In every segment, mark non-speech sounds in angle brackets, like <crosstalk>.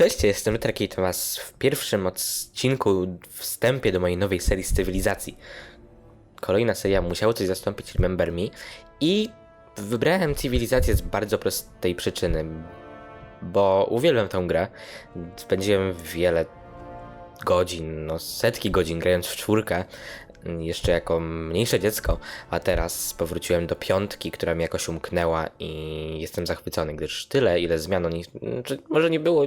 Cześć, jestem Rytrek i to was w pierwszym odcinku wstępie do mojej nowej serii cywilizacji. Kolejna seria musiało coś zastąpić Remember Me i wybrałem cywilizację z bardzo prostej przyczyny, bo uwielbiam tę grę. Spędziłem wiele godzin, no setki godzin grając w czwórkę, jeszcze jako mniejsze dziecko, a teraz powróciłem do piątki, która mi jakoś umknęła i jestem zachwycony, gdyż tyle, ile zmian oni, czy może nie było,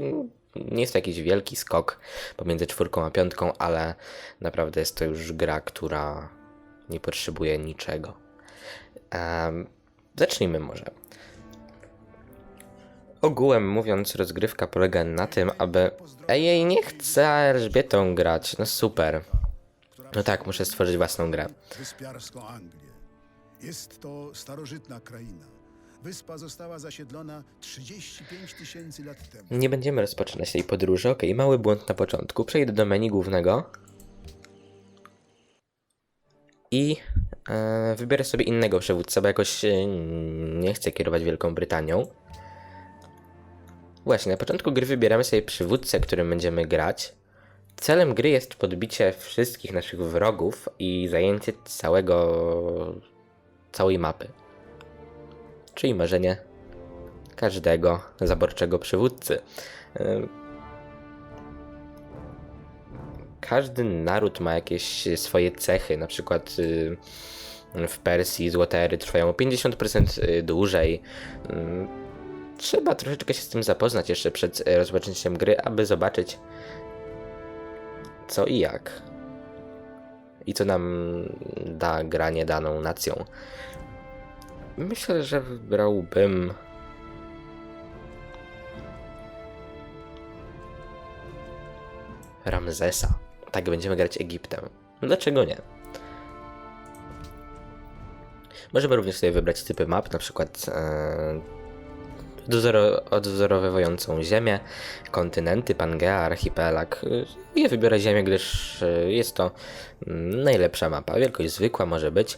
nie jest to jakiś wielki skok pomiędzy czwórką a piątką, ale naprawdę jest to już gra, która nie potrzebuje niczego. Um, zacznijmy może. Ogółem mówiąc, rozgrywka polega na tym, aby. Ej, nie chcę Elżbietą grać. No super. No tak, muszę stworzyć własną grę. Anglię. Jest to starożytna kraina. Wyspa została zasiedlona 35 tysięcy lat temu. Nie będziemy rozpoczynać tej podróży. Okej, mały błąd na początku. Przejdę do menu głównego. I e, wybiorę sobie innego przywódcę, bo jakoś e, nie chcę kierować Wielką Brytanią. Właśnie, na początku gry wybieramy sobie przywódcę, którym będziemy grać. Celem gry jest podbicie wszystkich naszych wrogów i zajęcie całego. całej mapy. Czyli marzenie każdego zaborczego przywódcy. Ym, Każdy naród ma jakieś swoje cechy, na przykład y, w Persji złote ery trwają o 50% y, dłużej. Ym, Trzeba troszeczkę się z tym zapoznać jeszcze przed y, rozpoczęciem gry, aby zobaczyć co i jak. I co nam da granie daną nacją. Myślę, że wybrałbym. Ramzesa. Tak, będziemy grać Egiptem. Dlaczego nie? Możemy również sobie wybrać typy map, na przykład e, odwzoro- odwzorowywującą ziemię, kontynenty, Pangea, archipelag. E, Ja wybiorę ziemię, gdyż e, jest to mm, najlepsza mapa. Wielkość zwykła może być,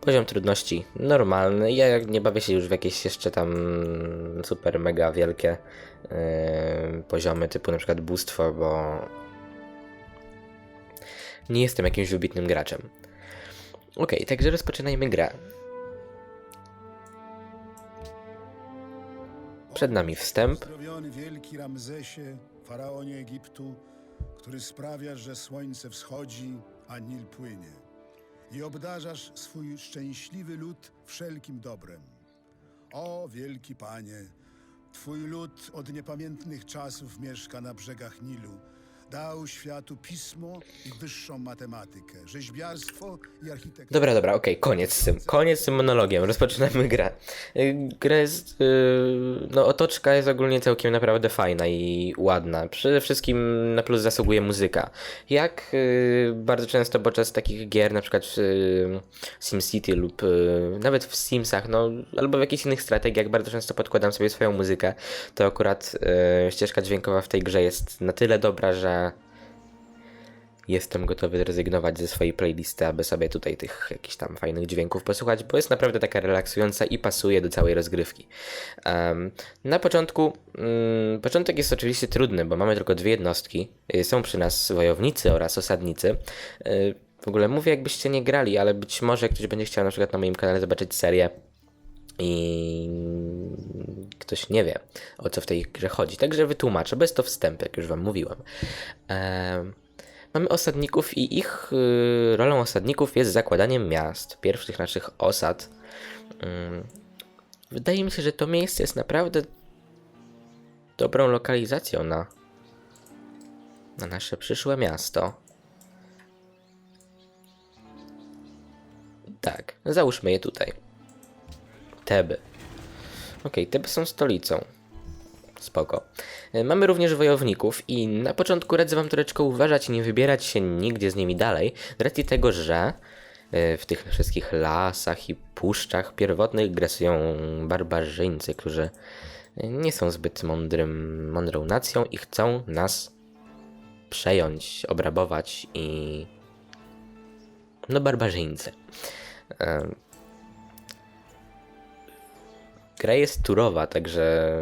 poziom trudności normalny. Ja nie bawię się już w jakieś jeszcze tam super mega wielkie e, poziomy typu na przykład bóstwo, bo nie jestem jakimś wybitnym graczem. Okej, także rozpoczynajmy grę. Przed nami wstęp. Wielki Ramzesie, faraonie Egiptu, który sprawia, że słońce wschodzi, a Nil płynie. I obdarzasz swój szczęśliwy lud wszelkim dobrem. O wielki panie, twój lud od niepamiętnych czasów mieszka na brzegach Nilu. Dał światu pismo i wyższą matematykę, rzeźbiarstwo i architekturę. Dobra, dobra, okej, koniec z tym. Koniec z tym monologiem, <laughs> rozpoczynamy grę. Y, Gra jest. y, No, otoczka jest ogólnie całkiem naprawdę fajna i ładna. Przede wszystkim na plus zasługuje muzyka. Jak y, bardzo często podczas takich gier, na przykład w SimCity lub nawet w Simsach, no, albo w jakichś innych strategiach, bardzo często podkładam sobie swoją muzykę, to akurat ścieżka dźwiękowa w tej grze jest na tyle dobra, że jestem gotowy zrezygnować ze swojej playlisty, aby sobie tutaj tych jakichś tam fajnych dźwięków posłuchać, bo jest naprawdę taka relaksująca i pasuje do całej rozgrywki. Em, na początku, mm, początek jest oczywiście trudny, bo mamy tylko dwie jednostki. Y, Są przy nas wojownicy oraz osadnicy. Y, W ogóle mówię, jakbyście nie grali, ale być może ktoś będzie chciał na przykład na moim kanale zobaczyć serię i ktoś nie wie, o co w tej grze chodzi. Także wytłumaczę, bez to wstęp, jak już wam mówiłem. Em, Mamy osadników i ich y, rolą osadników jest zakładanie miast, pierwszych naszych osad. Ym, wydaje mi się, że to miejsce jest naprawdę dobrą lokalizacją na, na nasze przyszłe miasto. Tak, załóżmy je tutaj. Teby. Okej, Teby są stolicą. Spoko. E, Mamy również wojowników i na początku radzę wam troszeczkę uważać i nie wybierać się nigdzie z nimi dalej, z racji tego, że e, w tych wszystkich lasach i puszczach pierwotnych grasują barbarzyńcy, którzy nie są zbyt mądrym, mądrą nacją i chcą nas przejąć, obrabować i... No barbarzyńcy. E, Gra jest turowa, także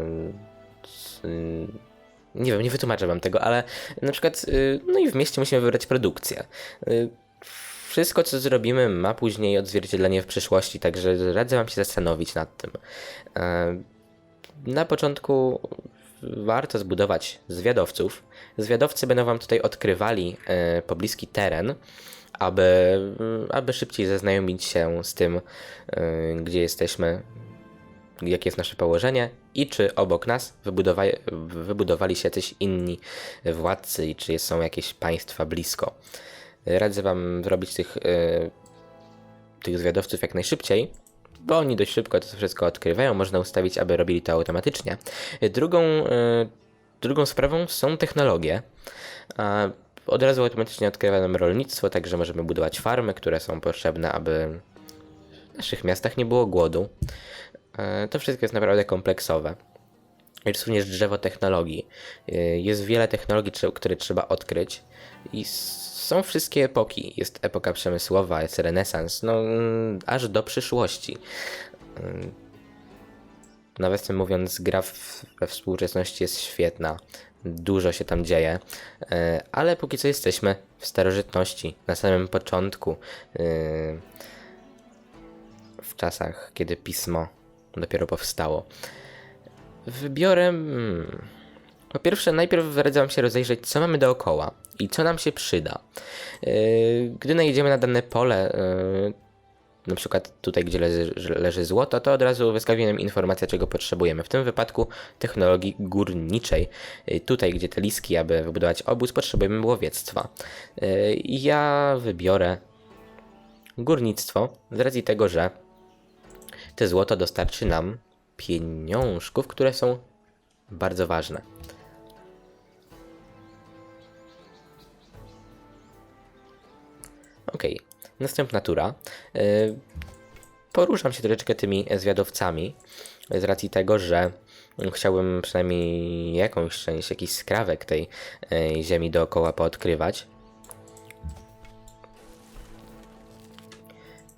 nie wiem, nie wytłumaczę wam tego, ale na przykład, y, no i w mieście musimy wybrać produkcję. Y, Wszystko, co zrobimy, ma później odzwierciedlenie w przyszłości, także radzę wam się zastanowić nad tym. Na początku warto zbudować zwiadowców. Zwiadowcy będą wam tutaj odkrywali pobliski teren, aby, aby szybciej zaznajomić się z tym, gdzie jesteśmy, jakie jest nasze położenie i czy obok nas wybudowa wybudowali się jacyś inni władcy i czy są jakieś państwa blisko. Radzę wam zrobić tych, e, tych zwiadowców jak najszybciej, bo oni dość szybko to wszystko odkrywają. Można ustawić, aby robili to automatycznie. Drugą, e, drugą sprawą są technologie. A Od razu automatycznie odkrywa nam rolnictwo, także możemy budować farmy, które są potrzebne, aby w naszych miastach nie było głodu. E, To wszystko jest naprawdę kompleksowe. Jest również drzewo technologii. Y, Jest wiele technologii, które trzeba odkryć. I są wszystkie epoki. Jest epoka przemysłowa, jest renesans, no mm, aż do przyszłości. Ym, Nawiasem mówiąc, gra w, we współczesności jest świetna. Dużo się tam dzieje, e, ale póki co jesteśmy w starożytności, na samym początku, w czasach, kiedy pismo dopiero powstało. Wybiorę. Hmm. Po pierwsze, najpierw radzę się rozejrzeć, co mamy dookoła i co nam się przyda. Yy, Gdy najedziemy na dane pole, yy, na przykład tutaj, gdzie leży, leży złoto, to od razu wyskakuje nam informacja, czego potrzebujemy. W tym wypadku technologii górniczej. Yy, Tutaj, gdzie te liski, aby wybudować obóz, potrzebujemy łowiectwa. Ja wybiorę górnictwo z racji tego, że te złoto dostarczy nam pieniążków, które są bardzo ważne. Okej, następna tura. Yy, Poruszam się troszeczkę tymi zwiadowcami z racji tego, że chciałbym przynajmniej jakąś część, jakiś skrawek tej yy, ziemi dookoła poodkrywać.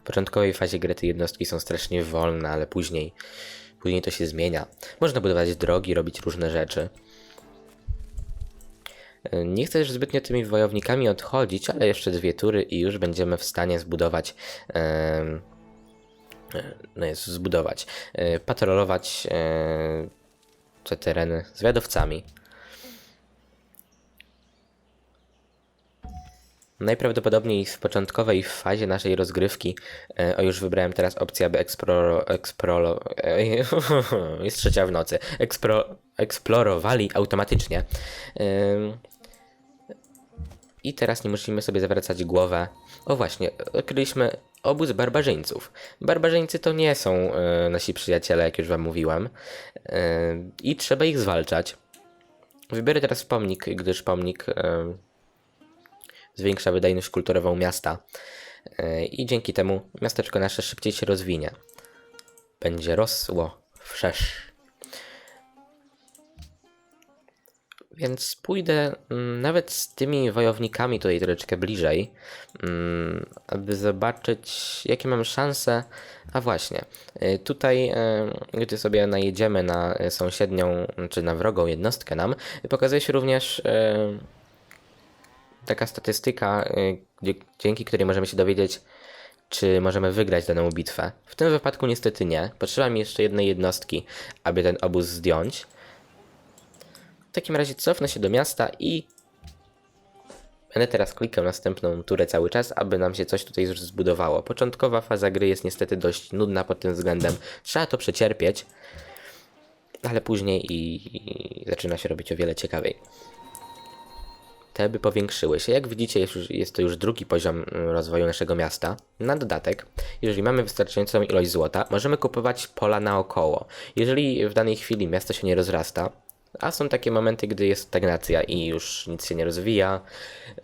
Początkowej fazie gry te jednostki są strasznie wolne, ale później, później to się zmienia. Można budować drogi, robić różne rzeczy. Nie chcę już zbytnio tymi wojownikami odchodzić, ale jeszcze dwie tury i już będziemy w stanie zbudować. no jest zbudować. e, patrolować e, te tereny zwiadowcami. Najprawdopodobniej w początkowej fazie naszej rozgrywki, e, o już wybrałem teraz opcję, aby eksploro, eksploro, <laughs> jest trzecia w nocy, ekspro, eksplorowali automatycznie. I teraz nie musimy sobie zawracać głowę. O właśnie, odkryliśmy obóz barbarzyńców. Barbarzyńcy to nie są e, nasi przyjaciele, jak już wam mówiłem. E, I trzeba ich zwalczać. Wybiorę teraz pomnik, gdyż pomnik zwiększa wydajność kulturową miasta e, i dzięki temu miasteczko nasze szybciej się rozwinie. Będzie rosło wszerz. Więc pójdę mm, nawet z tymi wojownikami tutaj troszeczkę bliżej, mm, aby zobaczyć, jakie mam szanse. A właśnie, y, tutaj, y, gdy sobie najedziemy na sąsiednią, czy na wrogą jednostkę nam, pokazuje się również taka statystyka, y, dzięki której możemy się dowiedzieć, czy możemy wygrać daną bitwę. W tym wypadku niestety nie. Potrzeba mi jeszcze jednej jednostki, aby ten obóz zdjąć. W takim razie cofnę się do miasta i będę teraz klikał następną turę cały czas, aby nam się coś tutaj już zbudowało. Początkowa faza gry jest niestety dość nudna pod tym względem. Trzeba to przecierpieć, ale później i, i zaczyna się robić o wiele ciekawiej te by powiększyły się. Jak widzicie, jest, już, jest to już drugi poziom mm, rozwoju naszego miasta. Na dodatek, jeżeli mamy wystarczającą ilość złota, możemy kupować pola naokoło. Jeżeli w danej chwili miasto się nie rozrasta, a są takie momenty, gdy jest stagnacja i już nic się nie rozwija,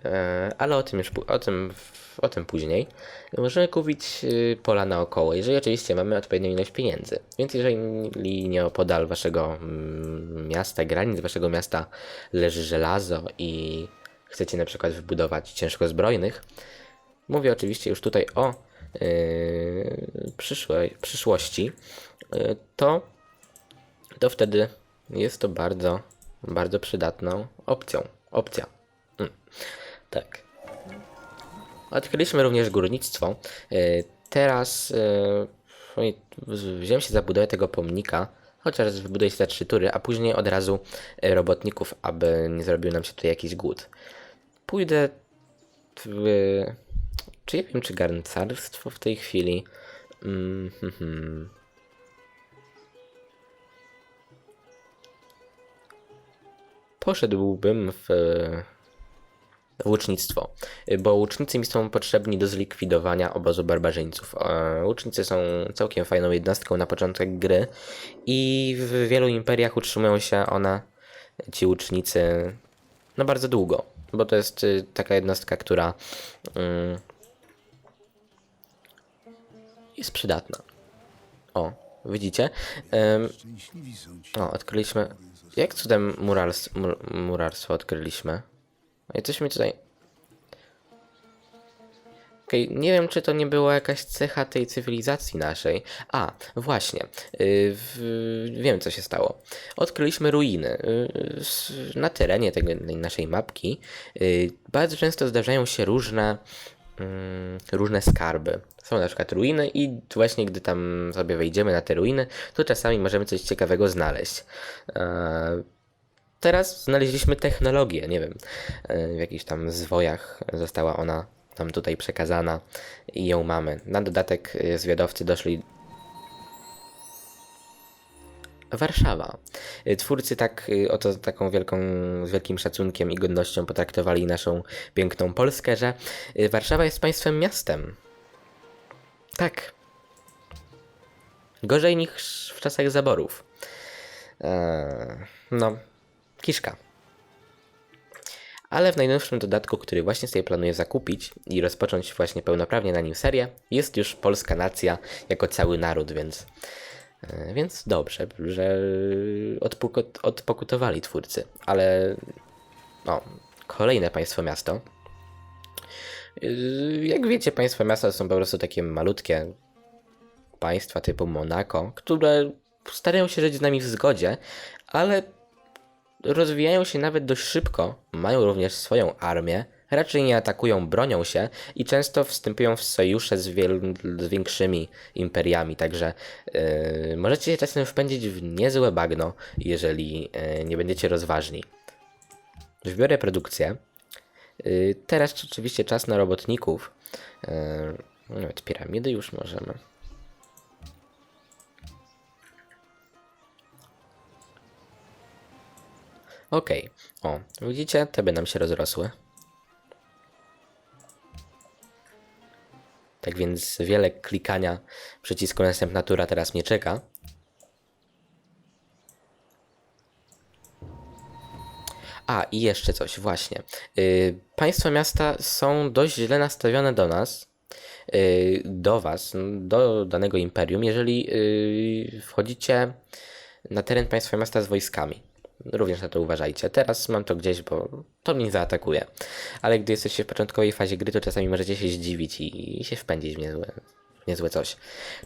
e, ale o tym już o tym, o tym później. Możemy kupić y, pola naokoło, jeżeli oczywiście mamy odpowiednią ilość pieniędzy. Więc jeżeli nieopodal waszego mm, miasta, granic waszego miasta leży żelazo i chcecie na przykład wybudować ciężkozbrojnych, mówię oczywiście już tutaj o yy, przyszłej, przyszłości, yy, to, to wtedy jest to bardzo bardzo przydatną opcją. Opcja. Mm. Tak. Odkryliśmy również górnictwo. Y, Teraz y, w- wziąłem się za budowę tego pomnika, chociaż wybuduję się za trzy tury, a później od razu robotników, aby nie zrobił nam się tutaj jakiś głód. Pójdę w... Czy ja wiem, czy garncarstwo w tej chwili? Mm, hmm, hmm. Poszedłbym w łucznictwo, bo łucznicy mi są potrzebni do zlikwidowania obozu barbarzyńców. E, Łucznicy są całkiem fajną jednostką na początek gry i w wielu imperiach utrzymują się one, ci łucznicy, no bardzo długo, bo to jest y, taka jednostka, która mm, jest przydatna. O, widzicie? O, odkryliśmy. Jak cudem murals, mur, murarstwo odkryliśmy? No i coś mi tutaj. Okej, nie wiem, czy to nie była jakaś cecha tej cywilizacji naszej. A, właśnie. Yy, wiem, co się stało. Odkryliśmy ruiny. Yy, na terenie tej naszej mapki yy, bardzo często zdarzają się różne, mm, różne skarby. Są na przykład ruiny i właśnie gdy tam sobie wejdziemy na te ruiny, to czasami możemy coś ciekawego znaleźć. Eee, Teraz znaleźliśmy technologię, nie wiem, e, w jakichś tam zwojach została ona nam tutaj przekazana i ją mamy. Na dodatek e, zwiadowcy doszli Warszawa. E, Twórcy tak e, oto taką wielką, z wielkim szacunkiem i godnością potraktowali naszą piękną Polskę, że Warszawa jest państwem miastem. Tak. Gorzej niż w czasach zaborów. Eee, no, kiszka. Ale w najnowszym dodatku, który właśnie sobie planuję zakupić i rozpocząć właśnie pełnoprawnie na nim serię, jest już polska nacja jako cały naród, więc, e, więc dobrze, że odpokutowali twórcy. Ale o, kolejne państwo miasto. Yy, Jak wiecie, państwa miasta są po prostu takie malutkie państwa typu Monako, które starają się żyć z nami w zgodzie, ale rozwijają się nawet dość szybko, mają również swoją armię, raczej nie atakują, bronią się i często wstępują w sojusze z, z większymi imperiami, także yy, możecie się czasem wpędzić w niezłe bagno, jeżeli yy, nie będziecie rozważni. Wybiorę produkcję. Yy, teraz oczywiście czas na robotników. Yy, nawet piramidy już możemy. Okej, o, widzicie, te by nam się rozrosły. Tak więc wiele klikania przycisku następna tura teraz mnie czeka. A, i jeszcze coś, właśnie. Yy, miasta są dość źle nastawione do nas, yy, do was, do danego imperium, jeżeli yy, wchodzicie na teren państwa miasta z wojskami. Również na to uważajcie. Teraz mam to gdzieś, bo to mnie zaatakuje. Ale gdy jesteście w początkowej fazie gry, to czasami możecie się zdziwić i, się wpędzić w niezłe, w niezłe coś.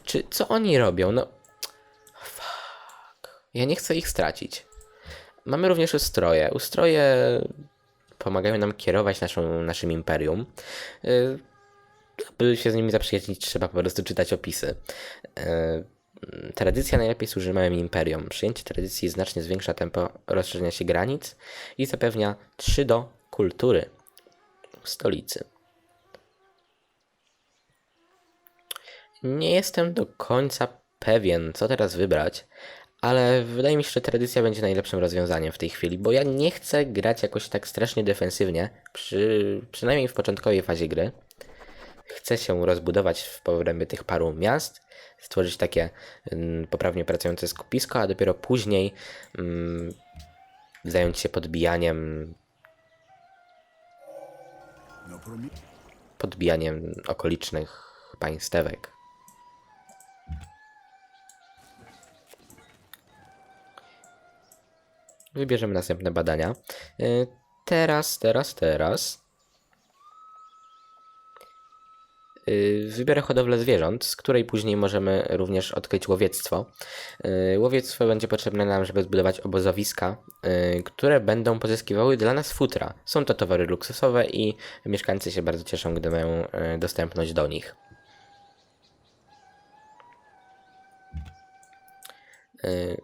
Czy co oni robią? No. Fuck. Ja nie chcę ich stracić. Mamy również ustroje. Ustroje pomagają nam kierować naszą, naszym imperium. Yy, By się z nimi zaprzyjaźnić, trzeba po prostu czytać opisy. Yy, Tradycja najlepiej służy małym imperiom. Przyjęcie tradycji znacznie zwiększa tempo rozszerzenia się granic i zapewnia 3 do kultury stolicy. Nie jestem do końca pewien, co teraz wybrać, ale wydaje mi się, że tradycja będzie najlepszym rozwiązaniem w tej chwili, bo ja nie chcę grać jakoś tak strasznie defensywnie, przy, przynajmniej w początkowej fazie gry. Chcę się rozbudować w obrębie tych paru miast, stworzyć takie mm, poprawnie pracujące skupisko, a dopiero później mm, zająć się podbijaniem, podbijaniem okolicznych państewek. Wybierzemy następne badania. Y, Teraz, teraz, teraz. y, wybiorę hodowlę zwierząt, z której później możemy również odkryć łowiectwo. Y, Łowiectwo będzie potrzebne nam, żeby zbudować obozowiska, y, które będą pozyskiwały dla nas futra. Są to towary luksusowe i mieszkańcy się bardzo cieszą, gdy mają y, dostępność do nich. Y,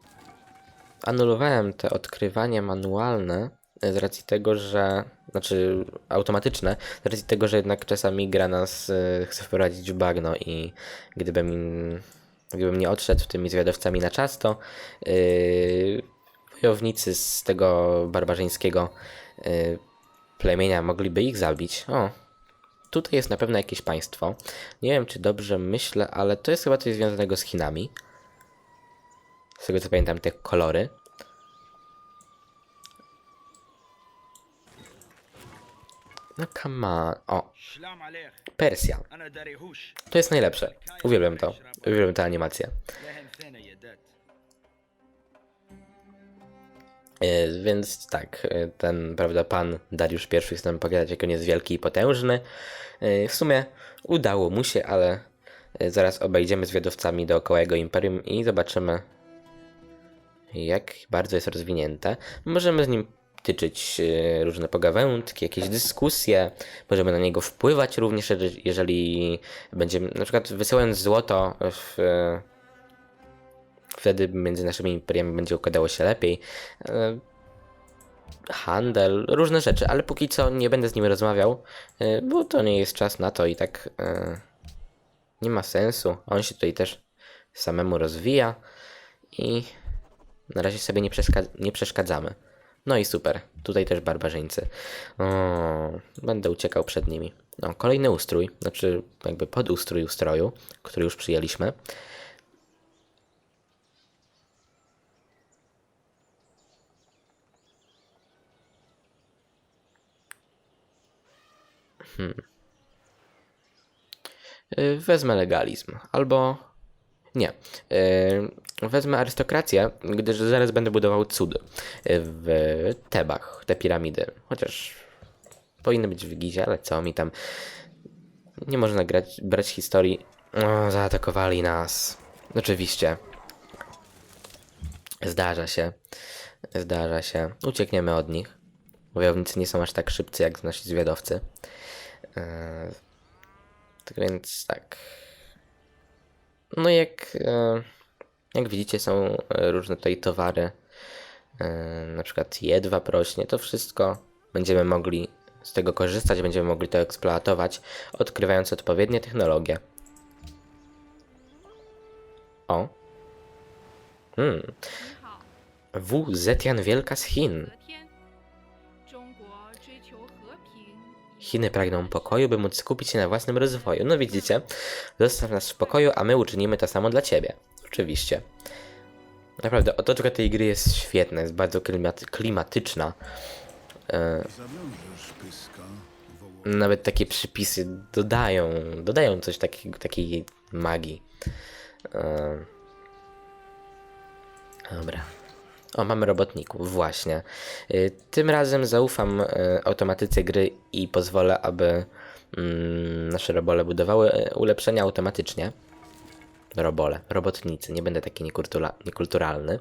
Anulowałem te odkrywania manualne y, z racji tego, że. Znaczy automatyczne, z racji tego, że jednak czasami gra nas y, chce wprowadzić w bagno i gdybym, gdybym nie odszedł tymi zwiadowcami na czas, to yy, wojownicy z tego barbarzyńskiego yy, plemienia mogliby ich zabić. O, tutaj jest na pewno jakieś państwo. Nie wiem, czy dobrze myślę, ale to jest chyba coś związanego z Chinami. Z tego co pamiętam, te kolory. No come on. O. Persja. To jest najlepsze. Uwielbiam to. Uwielbiam tę animację. E, więc tak, e, ten, prawda, pan Dariusz I chce nam pokazać, jak on jest wielki i potężny. E, w sumie udało mu się, ale zaraz obejdziemy zwiadowcami dookoła jego imperium i zobaczymy, jak bardzo jest rozwinięte. Możemy z nim tyczyć e, różne pogawędki, jakieś dyskusje, możemy na niego wpływać również, jeżeli- będziemy, na przykład wysyłając złoto w, e, wtedy między naszymi imperiami będzie układało się lepiej. E, Handel, różne rzeczy, ale póki co nie będę z nim rozmawiał, bo to nie jest czas na to i tak nie ma sensu. On się tutaj też samemu rozwija i na razie sobie nie, nie przeszkadzamy. No i super, tutaj też barbarzyńcy. O, będę uciekał przed nimi. No, kolejny ustrój, znaczy jakby podustrój ustroju, który już przyjęliśmy. Y, Wezmę legalizm, albo nie. Y, Wezmę arystokrację, gdyż zaraz będę budował cud y, w Tebach, te piramidy. Chociaż powinny być w Gizie, ale co mi tam. Nie można grać, brać historii. O, zaatakowali nas. Oczywiście. Zdarza się. Zdarza się. Uciekniemy od nich. Wojownicy nie są aż tak szybcy jak nasi zwiadowcy. Yy, tak więc tak. No jak, e, jak widzicie są e, różne tutaj towary, e, na przykład jedwab rośnie, to wszystko będziemy mogli z tego korzystać, będziemy mogli to eksploatować, odkrywając odpowiednie technologie. O. Hmm. 你好，W. Zetian Wielka z Chin. Chiny pragną pokoju, by móc skupić się na własnym rozwoju. No widzicie, zostaw nas w pokoju, a my uczynimy to samo dla ciebie. Oczywiście. Naprawdę, otoczka tej gry jest świetna, jest bardzo klimaty klimatyczna. E, nawet takie przypisy dodają, dodają coś taki, takiej magii. E... Dobra. O, mamy robotników, właśnie. Y, Tym razem zaufam y, automatyce gry i pozwolę, aby mm, nasze robole budowały y, ulepszenia automatycznie. Robole, robotnicy, nie będę taki niekultura, niekulturalny.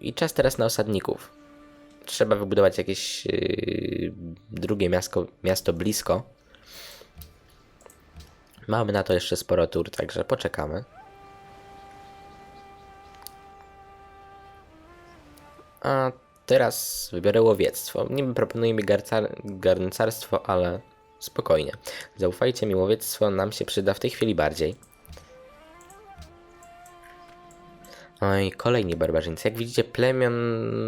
I czas teraz na osadników. Trzeba wybudować jakieś drugie miasto, miasto blisko. Mamy na to jeszcze sporo tur, także poczekamy. A teraz wybiorę łowiectwo. Niby proponuję mi garncarstwo, ale spokojnie. Zaufajcie mi, łowiectwo nam się przyda w tej chwili bardziej. Oj, kolejni barbarzyńcy. Jak widzicie, plemion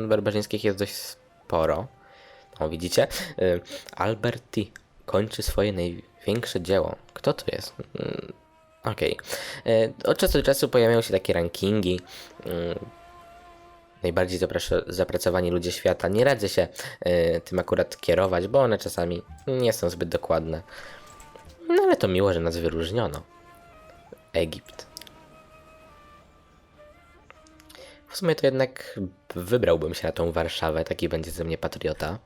barbarzyńskich jest dość sporo. O, widzicie? Y, Alberti kończy swoje największe dzieło. Kto to jest? Mm, Okej. Y, Od czasu do czasu pojawiają się takie rankingi. Y, najbardziej zapracowani ludzie świata. Nie radzę się y, tym akurat kierować, bo one czasami nie są zbyt dokładne. No ale to miło, że nas wyróżniono. Egipt. W sumie to jednak wybrałbym się na tą Warszawę, taki będzie ze mnie patriota.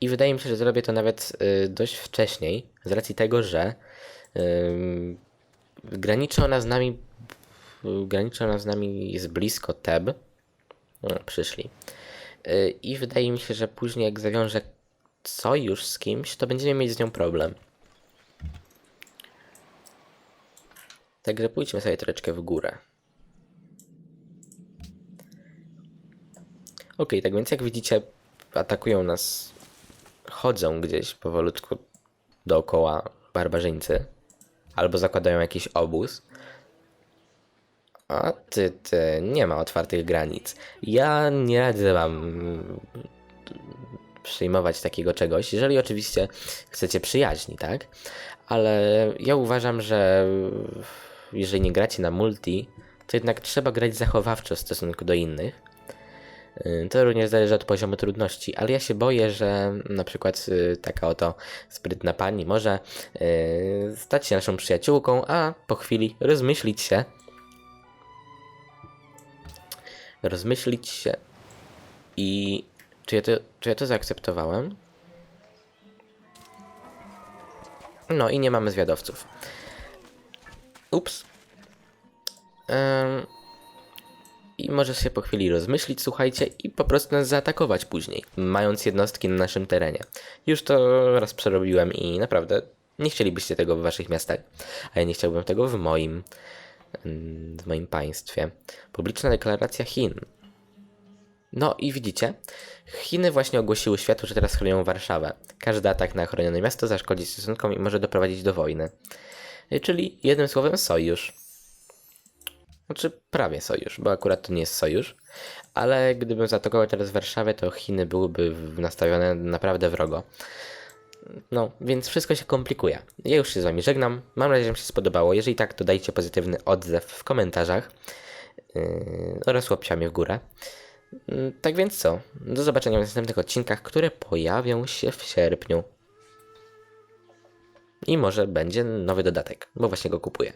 I wydaje mi się, że zrobię to nawet y, dość wcześniej, z racji tego, że ym, graniczy ona z nami, graniczy ona z nami jest blisko Teb. No, przyszli. Y, I wydaje mi się, że później jak zawiążę sojusz z kimś, to będziemy mieć z nią problem. Także pójdźmy sobie troszeczkę w górę. Ok, tak więc jak widzicie, atakują nas, chodzą gdzieś powolutku dookoła barbarzyńcy, albo zakładają jakiś obóz. A ty, ty, nie ma otwartych granic. Ja nie radzę wam przyjmować takiego czegoś, jeżeli oczywiście chcecie przyjaźni, tak? Ale ja uważam, że jeżeli nie gracie na multi, to jednak trzeba grać zachowawczo w stosunku do innych. Y, To również zależy od poziomu trudności, ale ja się boję, że na przykład y, taka oto sprytna pani może y, stać się naszą przyjaciółką, a po chwili rozmyślić się. Rozmyślić się i czy ja to, czy ja to zaakceptowałem? No i nie mamy zwiadowców. Ups. I możesz się po chwili rozmyślić, słuchajcie, i po prostu nas zaatakować później, mając jednostki na naszym terenie. Już to raz przerobiłem i naprawdę nie chcielibyście tego w waszych miastach, a ja nie chciałbym tego w moim, w moim państwie. Publiczna deklaracja Chin. No i widzicie, Chiny właśnie ogłosiły światu, że teraz chronią Warszawę. Każdy atak na chronione miasto zaszkodzi stosunkom i może doprowadzić do wojny. Czyli jednym słowem sojusz. Znaczy prawie sojusz, bo akurat to nie jest sojusz. Ale gdybym zaatakował teraz Warszawę, to Chiny byłyby nastawione naprawdę wrogo. No, więc wszystko się komplikuje. Ja już się z wami żegnam. Mam nadzieję, że wam się spodobało. Jeżeli tak, to dajcie pozytywny odzew w komentarzach. Yy, oraz łapciami w górę. Yy, Tak więc co? Do zobaczenia w następnych odcinkach, które pojawią się w sierpniu. I może będzie nowy dodatek, bo właśnie go kupuję.